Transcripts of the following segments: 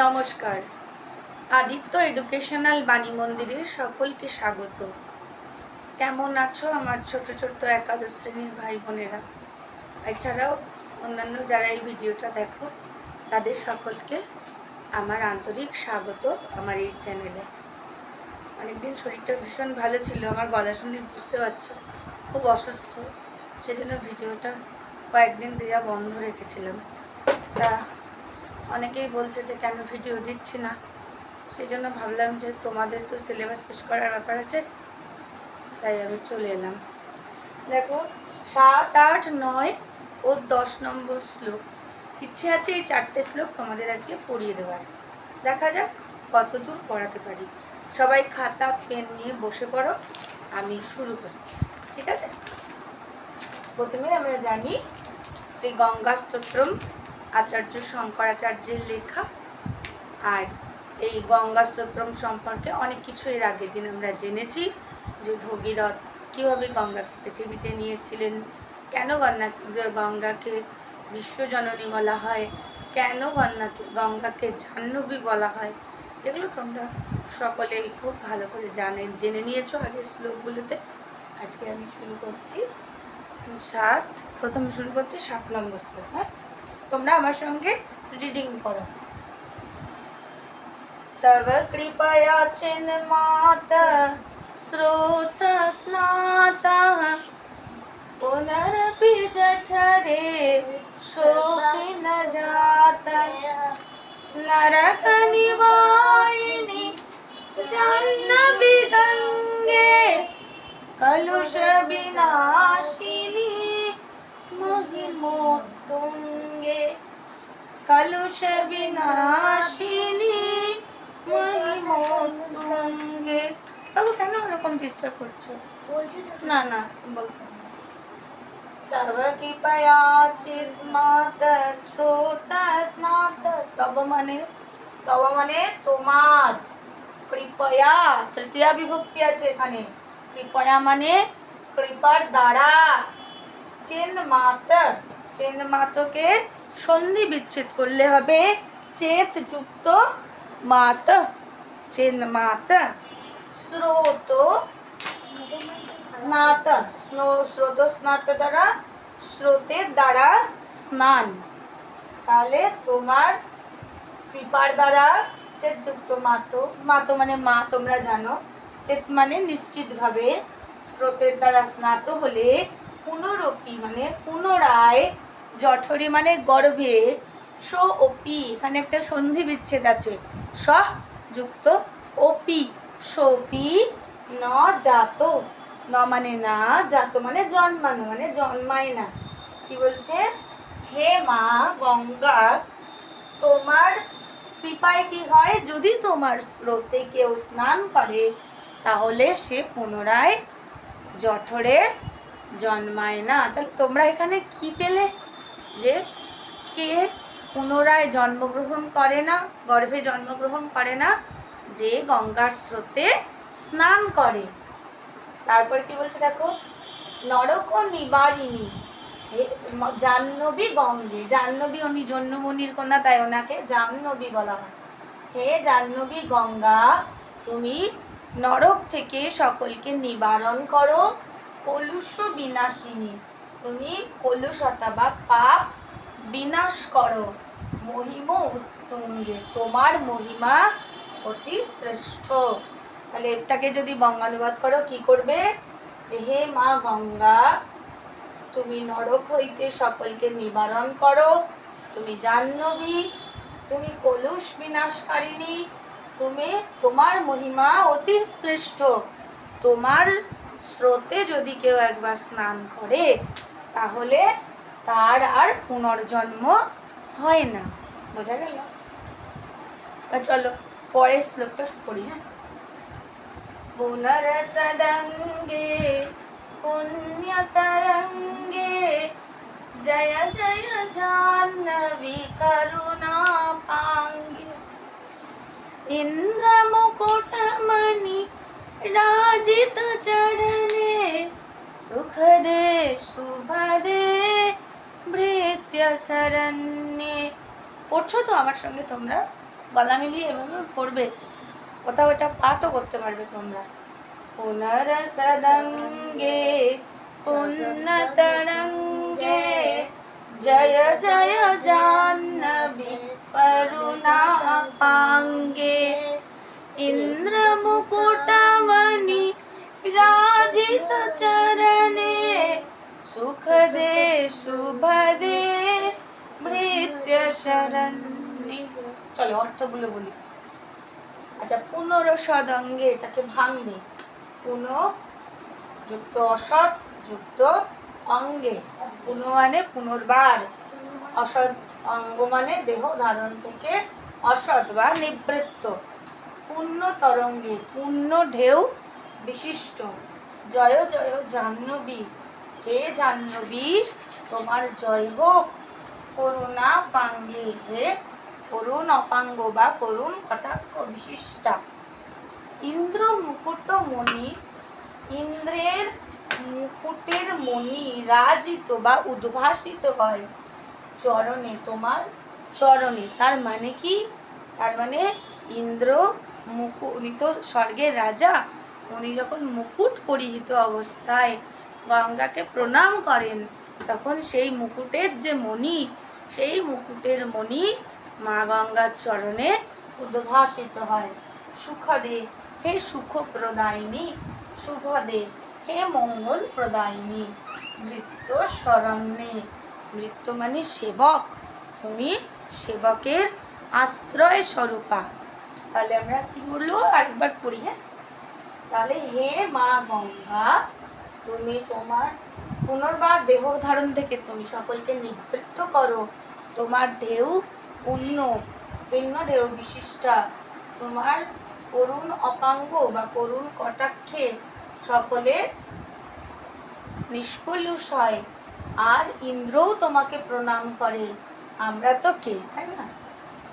নমস্কার। আদিত্য এডুকেশনাল বাণী মন্দিরে সকলকে স্বাগত। কেমন আছো আমার ছোট ছোট একাদশ শ্রেণির ভাই বোনেরা? এছাড়াও অন্যান্য যারা এই ভিডিওটা দেখো, তাদের সকলকে আমার আন্তরিক স্বাগত আমার এই চ্যানেলে। অনেকদিন শরীরটা ভীষণ ভালো ছিল, আমার গলা শুনে বুঝতে পারছ, খুব অসুস্থ, সেজন্য ভিডিওটা কয়েকদিন দেওয়া বন্ধ রেখেছিলাম। তা অনেকেই বলছে যে, কেন ভিডিও দিচ্ছি না? সেই জন্য ভাবলাম যে, তোমাদের তো সিলেবাস শেষ করার ব্যাপার আছে, তাই আমি চলে এলাম। দেখো, সাত, আট, নয় ও দশ নম্বর শ্লোক। ইচ্ছে আছে এই চারটে শ্লোক তোমাদের আজকে পড়িয়ে দেওয়ার। দেখা যাক কতদূর পড়াতে পারি। সবাই খাতা, পেন নিয়ে বসে পড়ো, আমি শুরু করছি, ঠিক আছে? প্রথমে আমরা জানি শ্রী গঙ্গা স্তোত্রম আচার্য শঙ্করাচার্যের লেখা। আর এই গঙ্গা স্তোত্রম সম্পর্কে অনেক কিছু এর আগের দিন আমরা জেনেছি, যে ভগীরথ কীভাবে গঙ্গাকে পৃথিবীতে নিয়ে এসেছিলেন, কেন গঙ্গা গঙ্গাকে বিশ্বজননী বলা হয়, কেন গঙ্গাকে গঙ্গাকে জাহ্নবী বলা হয়, এগুলো তোমরা সকলেই খুব ভালো করে জানেন, জেনে নিয়েছো আগের শ্লোকগুলোতে। আজকে আমি শুরু করছি সাত, প্রথম শুরু করছি সাত নম্বর শ্লোক হ্যাঁ? তোমরা আমার সঙ্গে রিডিং করো तव कृपया चिन्मात स्रोत स्नातः पुनरपि जठरे शोकि न जात नरकनिवारिणि जाह्नवि गङ्गे कलुषविनाशिनी महिमोत्तुङ्गे কলুষবিনাশিনী মহিমোত্তুঙ্গে। বাবু কেন ওরকম ডিস্টার্ব করছ? না না বলতে। তব কৃপয়া চিৎমাত শ্রোত স্নাত তব মানে তব মানে তোমার কৃপয়া তৃতীয়া বিভক্তি আছে এখানে। কৃপয়া মানে কৃপার দ্বারা চেন মাত চেন মাতকে সন্ধি বিচ্ছেদ করলে হবে চেত যুক্ত মাত, চেন মাত, স্রোত, স্নাত, স্নো, স্রোত, স্নাত দ্বারা স্রোতের দ্বারা স্নান। তাহলে তোমার কৃপার দ্বারা চেত যুক্ত মাতো মাতো মানে মা তোমরা জানো। চেত মানে নিশ্চিতভাবে স্রোতের দ্বারা স্নাত হলে পুনরপি মানে পুনরায় জঠরি মানে গর্ভে। স ওপি এখানে একটা সন্ধি বিচ্ছেদ আছে। স যুক্ত ওপি সোপি ন জাত। ন মানে না, জাত মানে জন্মানো মানে জন্মায় না। কি বলছে? হে মা গঙ্গা, তোমার কৃপায় কি হয়? যদি তোমার স্রোতে কেউ স্নান করে, তাহলে সে পুনরায় জঠরে জন্মায় না। তাহলে তোমরা এখানে কি পেলে? যে কে পুনরায় জন্মগ্রহণ করে না, গর্ভে জন্মগ্রহণ করে না, যে গঙ্গার স্রোতে স্নান করে। তারপর কি বলছে দেখো? নরক নিবারিণী। জাহ্নবী গঙ্গে। জাহ্নবী উনি জন্মমণির কন্যা, তাই ওনাকে জাহ্নবী বলা হয়। হে জাহ্নবী গঙ্গা, তুমি নরক থেকে সকলকে নিবারণ করো, কলুষ বিনাশিনী। তুমি কলুষতা বা পাপ বিনাশ করো। মহিম উত্তুঙ্গে। তোমার মহিমা অতি শ্রেষ্ঠ। তাহলে এটাকে যদি বঙ্গানুবাদ করো, কি করবে? হে মা গঙ্গা, তুমি নরক হইতে সকলকে নিবারণ করো। তুমি জাহ্নবী, তুমি কলুষ বিনাশকারিণী, তুমি তোমার মহিমা অতি শ্রেষ্ঠ। তোমার স্রোতে যদি কেউ একবার স্নান করে তাহলে তার আর পুনর্জন্ম হয় না। বোঝা গেল? চলো, পরের শ্লোকটা পড়ি হ্যাঁ? পুনরসদঙ্গে, পুণ্যতরঙ্গে, জয় জয় জাহ্নবী করুণা পাঙ্গে ইন্দ্রমুকুটমণি রাজিত চরণে সুখদে শুভদে ভৃত্য শরণ্যে পড়ছো তো আমার সঙ্গে তোমরা? গলা মিলিয়ে এভাবে পড়বে। কোথাও এটা পাঠও করতে পারবে তোমরা। পুনরসদঙ্গে, পুণ্যতরঙ্গে, জয় জয় জাহ্নবী করুণাপাঙ্গে। ইন্দ্রমুকুটমণি রাজিত চরণে সুখ দে শুভ দে ভৃত্য শরণ্যে চলো অর্থগুলো বলি। আচ্ছা পুনরসদঙ্গে এটাকে ভাঙবে। পুন যুক্ত অসৎ, যুক্ত অঙ্গে। পুন মানে পুনর্বার। অসৎ অঙ্গ মানে দেহ ধারণ থেকে অসৎ বা নিবৃত্ত। পূর্ণ তরঙ্গে পূর্ণ ঢেউ বিশিষ্ট। জয় জয় জাহ্নবী। হে জাহ্নবী, তোমার জয় হোক করুণা পাঙ্গে। হে করুণ অপাঙ্গ বা করুণ কটাক্ষ বিশিষ্টা। ইন্দ্র মুকুট মণি, ইন্দ্রের মুকুটের মণি রাজিত বা উদ্ভাসিত হয়। চরণে তোমার, চরণে, তার মানে কি? তার মানে ইন্দ্র মুকু উনি স্বর্গের রাজা। উনি যখন মুকুট পরিহিত অবস্থায় গঙ্গাকে প্রণাম করেন, তখন সেই মুকুটের যে মণি, সেই মুকুটের মণি মা গঙ্গার চরণে উদ্ভাসিত হয়। সুখদে, হে সুখ প্রদায়িনী শুভদে, হে মঙ্গল প্রদায়িনী বৃত্ত শরণ্যে। বৃত্ত মানে সেবক। তুমি সেবকের আশ্রয় স্বরূপা তাহলে আমরা কি বলল আরেকবার পড়ি হ্যাঁ? তাহলে হে মা গঙ্গা, তুমি তোমার পুনর্বার দেহ ধারণ থেকে তুমি সকলকে নিবৃত্ত করো। তোমার ঢেউ পূর্ণ পূর্ণ ঢেউ বিশিষ্টা, তোমার করুণ অপাঙ্গ বা করুণ কটাক্ষে সকলে নিষ্কলুষ হয়, আর ইন্দ্রও তোমাকে প্রণাম করে। আমরা তো কে, তাই না?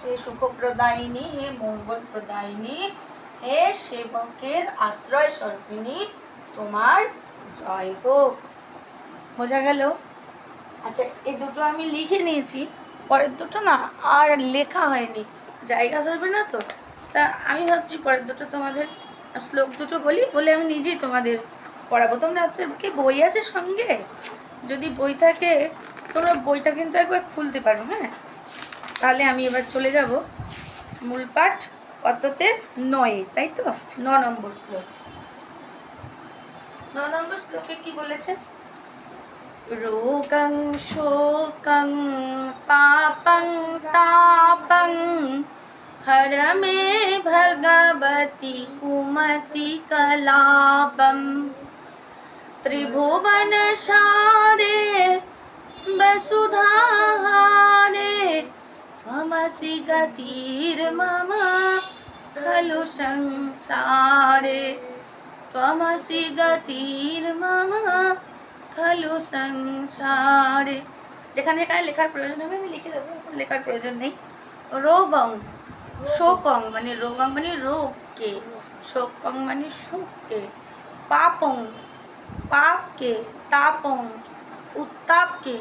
সে সুখপ্রদায়িনী, হে মঙ্গল প্রদায়িনী হে সেবকের আশ্রয় স্বরূপিনী তোমার জয় হোক। বোঝা গেল? আচ্ছা এই দুটো আমি লিখে নিয়েছি, পরের দুটো না আর লেখা হয়নি। জায়গা ধরবে না তো? তা আমি ভাবছি পরের দুটো তোমাদের, শ্লোক দুটো বলি, বলে আমি নিজেই তোমাদের পড়াবো। তোমরা কি বই আছে সঙ্গে? যদি বই থাকে, তোমরা বইটা কিন্তু একবার খুলতে পারো হ্যাঁ? তাহলে আমি এবার চলে যাব। মূল পাঠ কততে নয়ে তাই তো ন নম্বর শ্লোক ন নম্বর শ্লোকে কি বলেছে রোগং শোকং পাপং তাপং হর মে ভগবতি কুমতি কলাপম ত্রিভুবন সারে বসুধাহারে त्वमसि गतिर्मम खलु संसारे त्वमसि गतिर्मम खलु সংসারে যেখানে যেখানে লেখার প্রয়োজন হবে আমি লিখে দেবো এখন লেখার প্রয়োজন নেই রোগং শোকং মানে রোগং মানে রোগকে শোকং মানে সুখকে পাপং পাপকে তাপং উত্তাপকে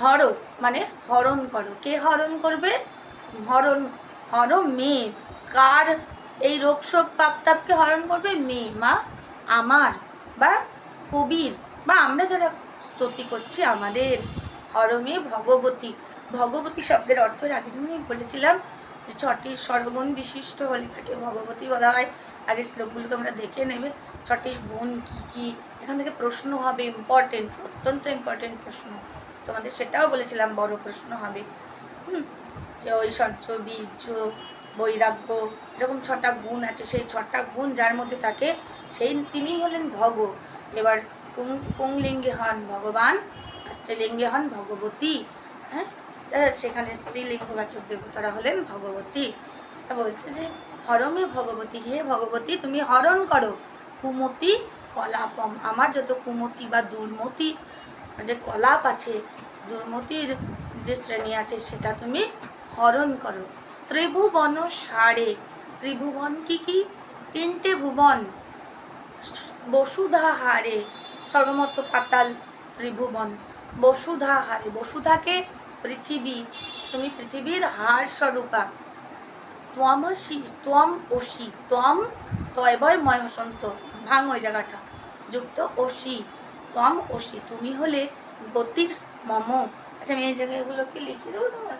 হর মানে হরণ করো কে হরণ করবে হরণ হর মেয়ে কার এই রোগ শোক পাপতাপকে হরণ করবে? মেয়ে, মা, আমার বা কবির বা আমরা যারা স্তুতি করছি আমাদের হরমে ভগবতী। ভগবতী শব্দের অর্থ আগে দিন বলেছিলাম, যে ছটি স্বরগুণ বিশিষ্ট বলে তাকে ভগবতী বলা হয়। আগে শ্লোকগুলো তোমরা দেখে নেবে। ছটি গুণ কী কী? এখান থেকে প্রশ্ন হবে ইম্পর্টেন্ট অত্যন্ত ইম্পর্টেন্ট প্রশ্ন। তোমাদের সেটাও বলেছিলাম, বড় প্রশ্ন হবে। হুম? যে ঐশ্বর্য বীর্য বৈরাগ্য এরকম ছটা গুণ আছে সেই ছটা গুণ যার মধ্যে থাকে সেই তিনিই হলেন ভগ। এবার পুং পুংলিঙ্গে হন ভগবান স্ত্রীলিঙ্গে হন ভগবতী হ্যাঁ? আহ, সেখানে স্ত্রীলিঙ্গবাচক দেবতারা হলেন ভগবতী। বলছে যে হরমে ভগবতী হে ভগবতী তুমি হরণ করো। কুমতি কলাপম আমার যত কুমতি বা দুর্মতি যে কলাপ আছে দুর্মতির যে শ্রেণি আছে সেটা তুমি হরণ করো। ত্রিভুবন সারে। ত্রিভুবন কি কি? তিনটে ভুবন বসুধা হারে সর্বমত পাতাল ত্রিভুবন। বসুধা হারে বসুধাকে পৃথিবী। তুমি পৃথিবীর হার স্বরূপা। ত্বমসি ত্বম অসি ত্বম তয় বয় ময় অসন্ত ভাঙ ওই জায়গাটা। যুক্ত অসি ত্বম অসি তুমি হলে গতির মম। আচ্ছা আমি এই জায়গাগুলোকে লিখে দেবো তোমার?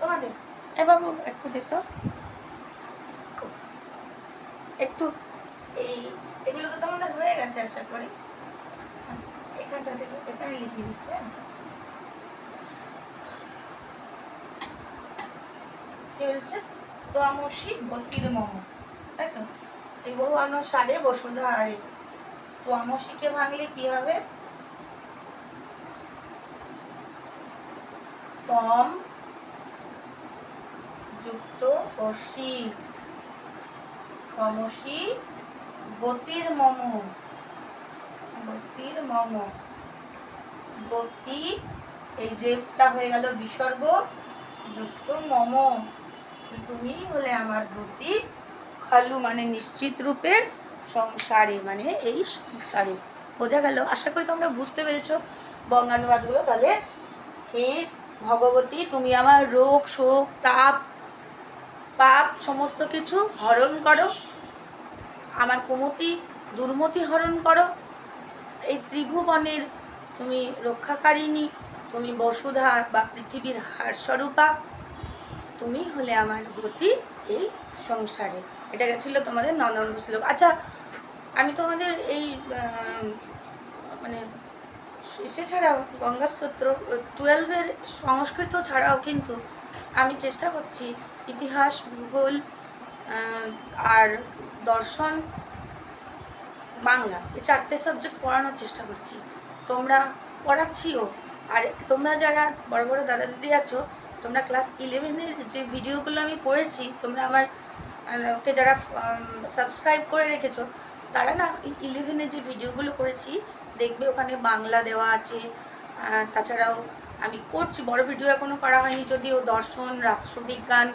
তোমাদের? এ বাবু একটু দেখো একটু এই, এগুলো তো তোমাদের হয়ে গেছে, আশা করি। এখানটা থেকে এখানে লিখে দিচ্ছে। কি বলছে? তো আমসি গতির মম। তাই তো? এই বহু সারে বসুধা আরে তো আমসিকে ভাঙলে কি হবে? তম যুক্ত অসি তমসি গতির মম। গতির মম। গতি এই রেফটা হয়ে গেল বিসর্গ। যুক্ত মম। তুমি হলে আমার গতি খালু মানে নিশ্চিত রূপে সংসারে মানে এই সংসারে। বোঝা গেল? আশা করি তোমরা বুঝতে পেরেছ বঙ্গানুবাদগুলো। তাহলে হে ভগবতী, তুমি আমার রোগ, শোক, তাপ পাপ সমস্ত কিছু হরণ করো। আমার কুমতি দুর্মতি হরণ করো। এই ত্রিভুবনের তুমি রক্ষাকারিণী, তুমি বসুধা বা পৃথিবীর হারস্বরূপা। তুমি হলে আমার গতি এই সংসারে। এটা গেছিল তোমাদের নন্দন শ্লোক। আচ্ছা আমি তোমাদের এই মানে সে ছাড়াও গঙ্গা স্তোত্র টুয়েলভের সংস্কৃত ছাড়াও কিন্তু আমি চেষ্টা করছি ইতিহাস, ভূগোল আর দর্শন, বাংলা, এই চারটে সাবজেক্ট পড়ানোর চেষ্টা করছি। তোমরা পড়াচ্ছিও। আর তোমরা যারা বড় বড় দাদা দিদি আছো, তোমরা ক্লাস ইলেভেনের যে ভিডিওগুলো আমি করেছি, তোমরা আমার কে যারা সাবস্ক্রাইব করে রেখেছো, তারা না ইলেভেনের যে ভিডিওগুলো করেছি, দেখবে ওখানে বাংলা দেওয়া আছে তাছাড়াও আমি করছি, বড় ভিডিও এখনও করা হয়নি, যদিও দর্শন, রাষ্ট্রবিজ্ঞান,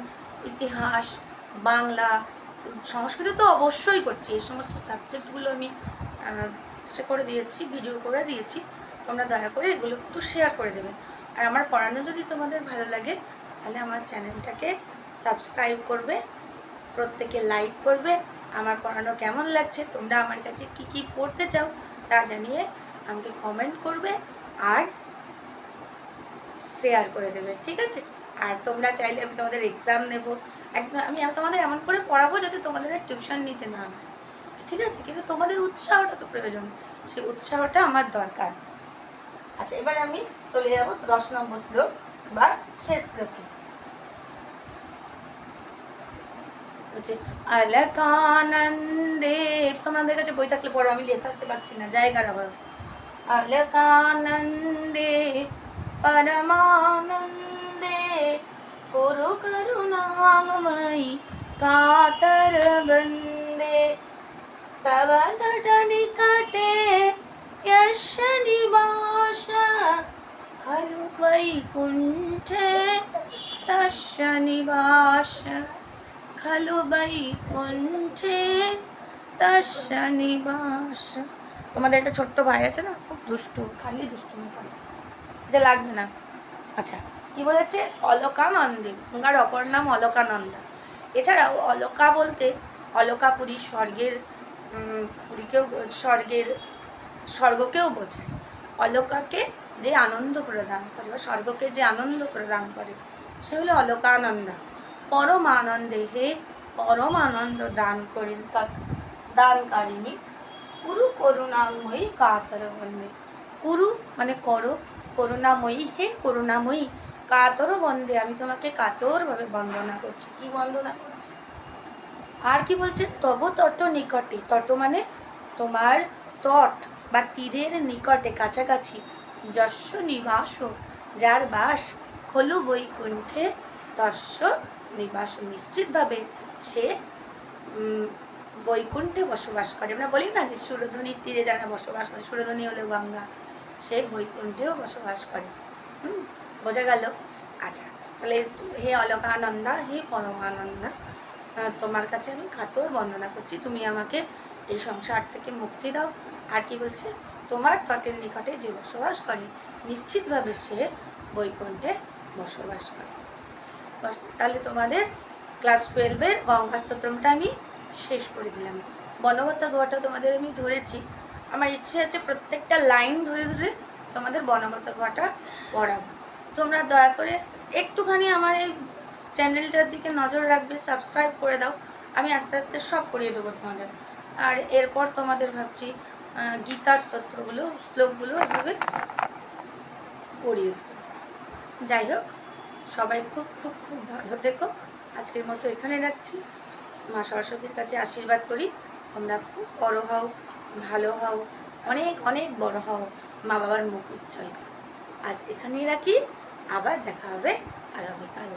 ইতিহাস, বাংলা, সংস্কৃত তো অবশ্যই করছি, এই সমস্ত সাবজেক্টগুলো আমি সে করে দিয়েছি, ভিডিও করে দিয়েছি, তোমরা দয়া করে এগুলো একটু শেয়ার করে দেবে। আর আমার পড়ানো যদি তোমাদের ভালো লাগে, তাহলে আমার চ্যানেলটাকে সাবস্ক্রাইব করবে, প্রত্যেকে লাইক করবে, আমার পড়ানো কেমন লাগছে, তোমরা আমার কাছে কি কি পড়তে চাও তা জানিয়ে আমাকে কমেন্ট করবে, আর শেয়ার করে দেবে, ঠিক আছে? আর তোমরা চাইলে আমি তোমাদের এক্সাম নেব। একদম আমি তোমাদের এমন করে পড়াবো যাতে তোমাদের আর টিউশন নিতে না হয়, ঠিক আছে? কিন্তু তোমাদের উৎসাহটা তো প্রয়োজন সেই উৎসাহটা আমার দরকার। আচ্ছা এবার আমি চলে যাব দশ নম্বর শ্লোক বা শেষ শ্লোকে। হচ্ছে আলকানন্দে তোমাদের কাছে বই থাকলে পড়ো, আমি লেখাতে পারছি না, জায়গার আবার আলকানন্দে परमानन्दे कुरु करुणामयि कातर वन्दे तव तटनिकटे यश निवास खलु वैकुण्ठे तस्य निवास खलु वैकुण्ठे तस्य निवास তোমাদের একটা ছোট্ট ভাই আছে না খুব দুষ্টু খালি দুষ্টুমি করে এটা লাগবে না। আচ্ছা কি বলেছে? অলকানন্দে, গঙ্গার অপর নাম অলকানন্দা। এছাড়াও অলকা বলতে অলকাপুরী স্বর্গের পুরীকেও, স্বর্গের, স্বর্গকেও বোঝায়। অলকাকে যে আনন্দ প্রদান করে, বা স্বর্গকে যে আনন্দ প্রদান করে, সে হলো অলকানন্দা। পরম আনন্দে হে পরম আনন্দ দান করেন দানকারিণী কুরু করুণাময়ী কাতর বন্দে। কুরু মানে করো করুণাময়ী, হে করুণাময়ী, কাতর বন্দে, আমি তোমাকে কাতরভাবে বন্দনা করছি। কি বন্দনা করছি? আর কি বলছে? তব তট নিকটে। তট মানে তোমার তট বা তীরের নিকটে, কাছাকাছি। যস্য নিবাস, যার বাস খলু বৈকুণ্ঠে তস্য নিবাস। নিশ্চিতভাবে সে বৈকুণ্ঠে বসবাস করে। আমরা বলি না যে সুরধ্বনির তীরে যারা বসবাস করে, সুরধ্বনি হলো গঙ্গা। সে বৈকুণ্ঠেও বসবাস করে। হুম, বোঝা গেল? আচ্ছা তাহলে হে অলকানন্দা, হে পরমানন্দা তোমার কাছে আমি কাতর বন্দনা করছি। তুমি আমাকে এই সংসার থেকে মুক্তি দাও। আর কি বলছে? তোমার তটের নিকটে যে বসবাস করে, নিশ্চিতভাবে সে বৈকুণ্ঠে বসবাস করে। তাহলে তোমাদের ক্লাস টুয়েলভের গঙ্গাস্তোত্রমটা আমি শেষ করে দিলাম। বনগতা গোয়াটা তোমাদের আমি ধরেছি। আমার ইচ্ছে আছে প্রত্যেকটা লাইন ধরে ধরে তোমাদের বনগত গোয়াটা পড়াবো। তোমরা দয়া করে একটুখানি আমার এই চ্যানেলটার দিকে নজর রাখবে সাবস্ক্রাইব করে দাও। আমি আস্তে আস্তে সব করিয়ে দেবো তোমাদের। আর এরপর তোমাদের ভাবছি গীতার স্তোত্রগুলো, শ্লোকগুলো এভাবে পড়িয়ে দেবো। যাই হোক, সবাই খুব খুব খুব ভালো থেকো। আজকের মতো এখানে রাখছি। মা সরস্বতীর কাছে আশীর্বাদ করি। তোমরা খুব বড় হও। ভালো হও, অনেক অনেক বড় হও মা বাবার মুখ উজ্জ্বল আজ এখানেই রাখি, আবার দেখা হবে আগামীকাল।